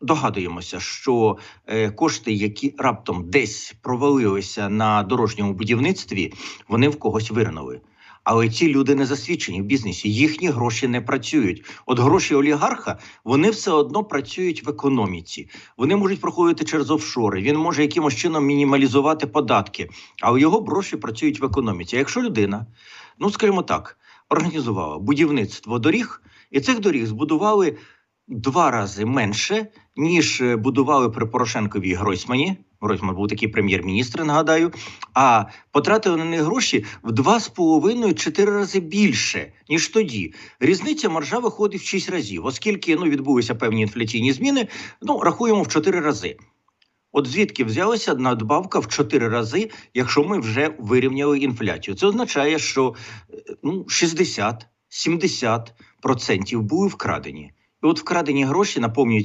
догадуємося, що е, кошти, які раптом десь провалилися на дорожньому будівництві, вони в когось виринули. Але ці люди не засвідчені в бізнесі, їхні гроші не працюють. От гроші олігарха вони все одно працюють в економіці. Вони можуть проходити через офшори. Він може якимось чином мінімалізувати податки, але його гроші працюють в економіці. Якщо людина, ну скажімо так, організувала будівництво доріг, і цих доріг збудували два рази менше, ніж е, будували при Порошенкові Гройсмані. Гройсман був такий прем'єр-міністр, нагадаю. А потратили на них гроші в два з половиною чотири рази більше ніж тоді. Різниця маржа виходить в шість разів, оскільки ну відбулися певні інфляційні зміни. Ну рахуємо в чотири рази. От звідки взялася надбавка в чотири рази, якщо ми вже вирівняли інфляцію? Це означає, що е, ну 60-70% процентів були вкрадені. І от вкрадені гроші наповнюють